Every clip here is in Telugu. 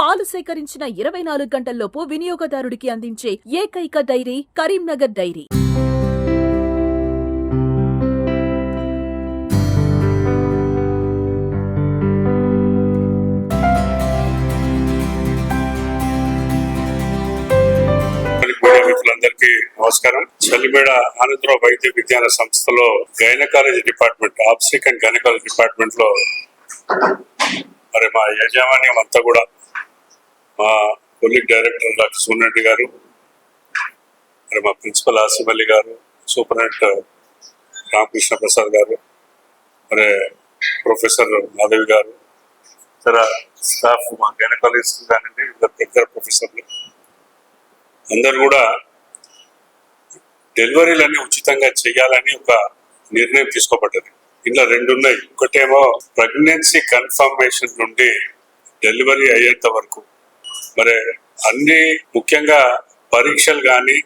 పాలు సేకరించిన ఇరవై నాలుగు గంటల్లోపు వినియోగదారుడికి అందించే ఏకైక డైరీ కరీంనగర్ డైరీ. మిత్రులందరికీ నమస్కారం. చల్లిమేడ ఆనందరావు వైద్య విజ్ఞాన సంస్థలో gynaecology department obstetric and gynaecology డిపార్ట్మెంట్లో మరి మా యాజమాన్యం అంతా కూడా మా కొలిక్ డైరెక్టర్ డాక్టర్ సూర్యరెడ్డి గారు మరి మా ప్రిన్సిపల్ ఆసిఫ్ అలీ గారు సూపరింటెండెంట్ రామకృష్ణ ప్రసాద్ గారు మరి ప్రొఫెసర్ మాధవి గారు ఇతర స్టాఫ్ మా గైనకాలజిస్ట్ కానివ్వండి ఇతర ప్రొఫెసర్లు అందరు కూడా డెలివరీలన్నీ ఉచితంగా చేయాలని ఒక నిర్ణయం తీసుకోబడ్డది. ఇందులో రెండు ఉన్నాయి. ఒకటేమో ప్రెగ్నెన్సీ కన్ఫర్మేషన్ నుండి డెలివరీ అయ్యేంత వరకు. మరి అన్ని ముఖ్యంగా పరీక్షలు కానీ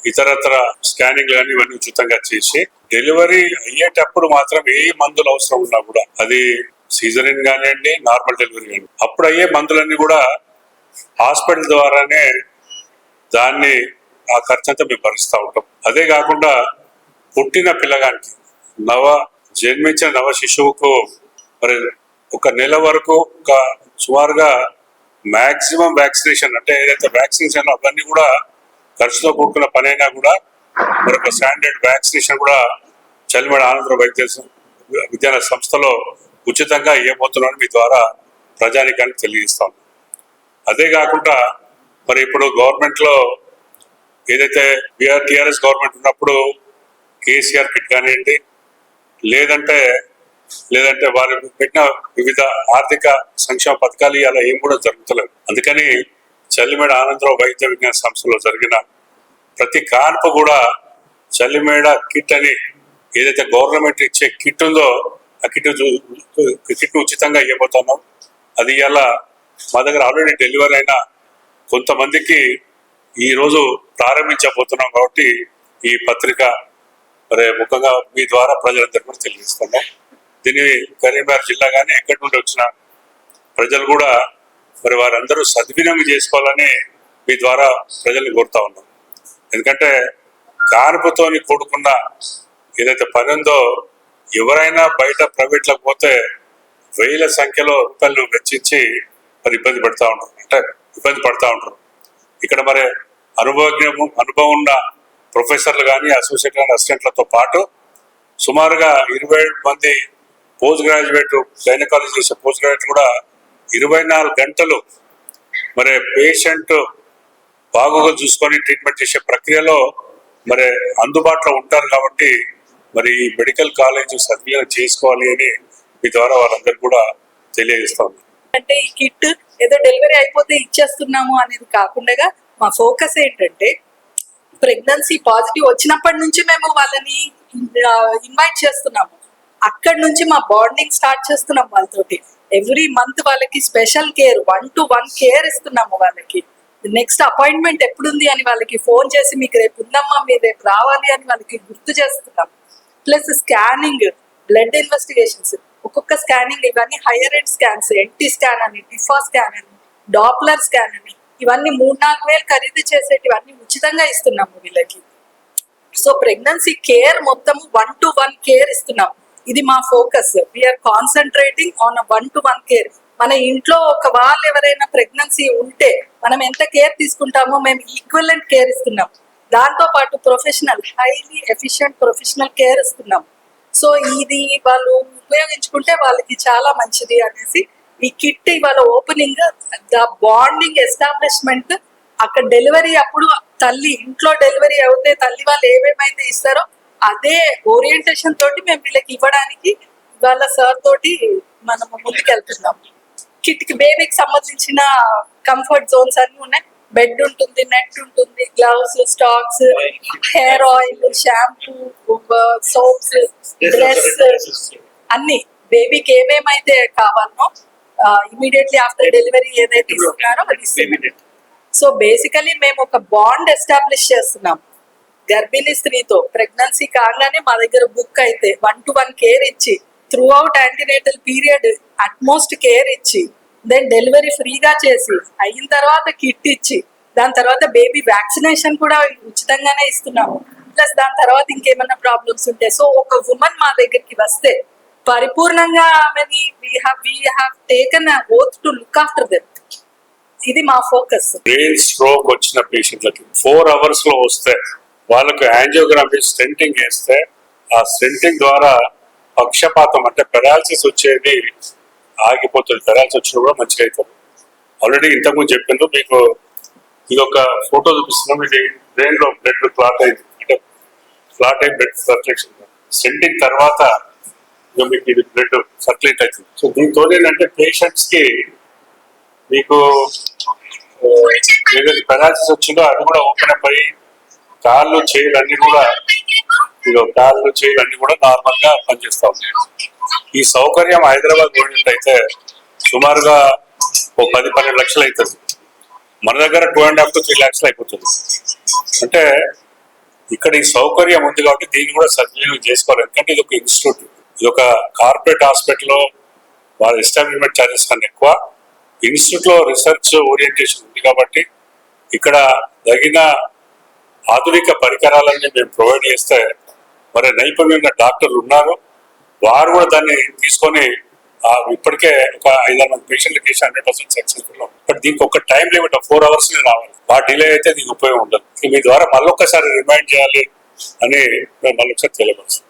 ఇతరత్ర స్కానింగ్ కానీ ఇవన్నీ ఉచితంగా చేసి డెలివరీ అయ్యేటప్పుడు మాత్రం ఏ మందులు అవసరం ఉన్నా కూడా అది సీజనిన్ కానివ్వండి నార్మల్ డెలివరీ కానీ అప్పుడు అయ్యే మందులన్నీ కూడా హాస్పిటల్ ద్వారానే దాన్ని ఆ ఖర్చంతా మేము భరిస్తూ ఉంటాం. అదే కాకుండా పుట్టిన పిల్లగానికి నవ జన్మించిన నవ శిశువుకు మరి ఒక నెల వరకు ఒక సుమారుగా మాక్సిమం వ్యాక్సినేషన్ అంటే ఏదైతే వ్యాక్సినేషన్ అవన్నీ కూడా ఖర్చుతో కూడుకున్న పని అయినా కూడా మరి ఒక స్టాండర్డ్ వ్యాక్సినేషన్ కూడా చలిమడ ఆనంద వైద్య విద్యాలయ సంస్థలో ఉచితంగా ఇవ్వబోతున్నాను మీ ద్వారా ప్రజానికానికి తెలియజేస్తాను అదే కాకుండా మరి ఇప్పుడు గవర్నమెంట్లో ఏదైతే బిఆర్ గవర్నమెంట్ ఉన్నప్పుడు కేసీఆర్ కిట్ కానివ్వండి లేదంటే లేదంటే వారు పెట్టిన వివిధ ఆర్థిక సంక్షేమ పథకాలు ఇలా ఏం కూడా జరుగుతలేదు అందుకని చల్లిమేడ ఆనందరావు వైద్య విజ్ఞాన సంస్థలో జరిగిన ప్రతి కాన్పు కూడా చల్లిమేడ కిట్ అని ఏదైతే గవర్నమెంట్ ఇచ్చే కిట్ ఉందో ఆ కిట్ కిట్ ఉచితంగా ఇవ్వబోతున్నాం. అది ఇలా మా దగ్గర ఆల్రెడీ డెలివరీ అయిన కొంతమందికి ఈ రోజు ప్రారంభించబోతున్నాం కాబట్టి ఈ పత్రిక మరి ముఖ్యంగా మీ ద్వారా ప్రజలందరికీ కూడా తెలియజేస్తున్నాం. దీని కరీంనగర్ జిల్లా కానీ ఎక్కడి నుండి వచ్చిన ప్రజలు కూడా మరి వారందరూ సద్వినియోగం చేసుకోవాలని మీ ద్వారా ప్రజల్ని కోరుతా ఉన్నాం. ఎందుకంటే కానుపుతోని కూడుకున్న ఏదైతే పని ఉందో ఎవరైనా బయట ప్రైవేట్లకు పోతే వేల సంఖ్యలో రూపాయలు వెచ్చించి మరి ఇబ్బంది పడతా ఉంటారు అంటే ఇబ్బంది పడతా ఉంటారు ఇక్కడ మరి అనుభవజ్ఞము అనుభవం ఉన్న ప్రొఫెసర్లు కానీ అసోసియేట్ కానీ అసిస్టెంట్లతో పాటు సుమారుగా ఇరవై ఏడు మంది పోస్ట్ గ్రాడ్యుయేట్ గైనకాలజీ చేసే పోస్ట్ గ్రాడ్యుయేట్ కూడా ఇరవై నాలుగు గంటలు మరి పేషెంట్ బాగుగా చూసుకొని ట్రీట్మెంట్ చేసే ప్రక్రియలో మరి అందుబాటులో ఉంటారు కాబట్టి మరి ఈ మెడికల్ కాలేజ్ సద్వినియోగం చేసుకోవాలి అని మీ ద్వారా వాళ్ళందరూ కూడా తెలియజేస్తాం అంటే ఈ కిట్ ఏదో డెలివరీ అయిపోతే ఇచ్చేస్తున్నాము అనేది కాకుండా మా ఫోకస్ ఏంటంటే ప్రెగ్నెన్సీ పాజిటివ్ వచ్చినప్పటి నుంచి మేము వాళ్ళని ఇన్వైట్ చేస్తున్నాము. అక్కడి నుంచి మా బాండింగ్ స్టార్ట్ చేస్తున్నాం వాళ్ళతోటి. ఎవ్రీ మంత్ వాళ్ళకి special care one to one care ఇస్తున్నాము వాళ్ళకి. నెక్స్ట్ అపాయింట్మెంట్ ఎప్పుడుంది అని వాళ్ళకి ఫోన్ చేసి మీకు రేపు ఉందమ్మా మీరు రేపు రావాలి అని వాళ్ళకి గుర్తు చేస్తున్నాం. ప్లస్ స్కానింగ్ బ్లడ్ ఇన్వెస్టిగేషన్స్ ఒక్కొక్క స్కానింగ్ ఇవన్నీ higher end scans NT scan అని టిఫా స్కాన్ అని డాప్లర్ స్కాన్ అని ఇవన్నీ మూడు నాలుగు వేలు ఖరీదు చేసేటివన్నీ ఉచితంగా ఇస్తున్నాము వీళ్ళకి. సో ప్రెగ్నెన్సీ కేర్ మొత్తం వన్ టు వన్ కేర్ ఇస్తున్నాం ఇది మా focus. We are concentrating on one to one care మన ఇంట్లో ఒక వాళ్ళు ఎవరైనా ప్రెగ్నెన్సీ ఉంటే మనం ఎంత కేర్ తీసుకుంటామో మేము ఈక్వలెంట్ కేర్ ఇస్తున్నాం. దాంతో పాటు professional highly efficient professional care ఇస్తున్నాం. సో ఇది వాళ్ళు ఉపయోగించుకుంటే వాళ్ళకి చాలా మంచిది అనేసి ఈ కిట్ ఇవాళ ఓపెనింగ్ ద బాండింగ్ ఎస్టాబ్లిష్మెంట్ అక్కడ డెలివరీ అప్పుడు తల్లి ఇంట్లో డెలివరీ అవుతే తల్లి వాళ్ళు ఏమేమైతే ఇస్తారో అదే ఓరియంటేషన్ తోటి మేము వీళ్ళకి ఇవ్వడానికి వాళ్ళ సార్ తోటి మనము ముందుకెళ్తున్నాం. కిట్కి బేబీకి సంబంధించిన కంఫర్ట్ జోన్స్ అన్ని ఉన్నాయి. బెడ్ ఉంటుంది నెట్ ఉంటుంది gloves socks hair oil shampoo soaps dress అన్ని. బేబీకి ఏమేమైతే కావాలనో ఇమీడియట్లీ ఆఫ్టర్ డెలివరీ ఏదైతే ఇస్తున్నారో అది సో బేసికలీ మేము ఒక బాండ్ ఎస్టాబ్లిష్ చేస్తున్నాం. గర్భిణీ స్త్రీతో ప్రెగ్నెన్సీ కాగానే మా దగ్గర బుక్ అయితే వన్ టు వన్ కేర్ ఇచ్చి throughout antenatal period utmost care ఇచ్చి దెన్ డెలివరీ ఫ్రీగా చేసి అయిన తర్వాత కిట్ ఇచ్చి దాని తర్వాత బేబీ వ్యాక్సినేషన్ కూడా ఉచితంగానే ఇస్తున్నాము. ప్లస్ దాని తర్వాత ఇంకేమైనా ప్రాబ్లమ్స్ ఉంటే సో ఒక ఉమెన్ మా దగ్గరికి వస్తే పరిపూర్ణంగా ఆమెని we have we have taken oath to look after them ఇది మా ఫోకస్ బ్రెయిన్ స్ట్రోక్ వచ్చిన పేషెంట్లకి ఫోర్ అవర్స్లో వస్తే వాళ్ళకు యాంజియోగ్రఫీ స్టెంటింగ్ వేస్తే ఆ స్టెంటింగ్ ద్వారా పక్షపాతం అంటే పెరాలసిస్ వచ్చేది ఆగిపోతుంది. పెరాలసిస్ వచ్చినా కూడా మంచిగా అవుతుంది ఆల్రెడీ ఇంతకుముందు చెప్పిండ్రు మీకు ఇది ఒక ఫోటో చూపిస్తున్నాం ఇది బ్రెయిన్లో బ్లడ్ క్లాట్ అయింది. అంటే క్లాట్ అయి బ్లడ్ సర్క్యులేషన్. స్టెంటింగ్ తర్వాత మీకు ఇది బ్లడ్ సర్క్యులేట్ అవుతుంది. సో దీంతో ఏంటంటే పేషెంట్స్కి మీకు ఏదైతే పెరాలసిస్ వచ్చిందో అది కూడా ఓపెన్ అప్ అయ్యి కాళ్ళు చేతులు అన్ని కూడా ఇదో కాళ్ళు చేతులు అన్ని కూడా నార్మల్గా పనిచేస్తా ఉన్నాయి. ఈ సౌకర్యం హైదరాబాద్ పోయినట్టయితే సుమారుగా ఓ పది పన్నెండు లక్షలు అవుతుంది. మన దగ్గర two and half to three lakhs అయిపోతుంది. అంటే ఇక్కడ ఈ సౌకర్యం ఉంది కాబట్టి దీన్ని కూడా సద్వినియోగం చేసుకోవాలి. ఎందుకంటే ఇది ఒక ఇన్స్టిట్యూట్ ఇది ఒక కార్పొరేట్ హాస్పిటల్లో వాళ్ళ ఎస్టాబ్లిష్మెంట్ ఛార్జెస్ కన్నా ఎక్కువ. ఇన్స్టిట్యూట్లో రీసెర్చ్ ఓరియంటేషన్ ఉంది కాబట్టి ఇక్కడ తగిన ఆధునిక పరికరాలన్నీ మేము ప్రొవైడ్ చేస్తే మరి నైపుణ్యంగా డాక్టర్లు ఉన్నారు. వారు కూడా దాన్ని తీసుకొని ఇప్పటికే ఒక ఐదారు మంది పేషెంట్ల case hundred percent successful but దీనికి ఒక టైం లిమిట్ ఫోర్ అవర్స్ రావాలి. ఆ డిలే అయితే దీనికి ఉపయోగం ఉండదు. మీ ద్వారా మళ్ళొక్కసారి రిమైండ్ చేయాలి అని మేము మళ్ళొకసారి తెలియపరుస్తాం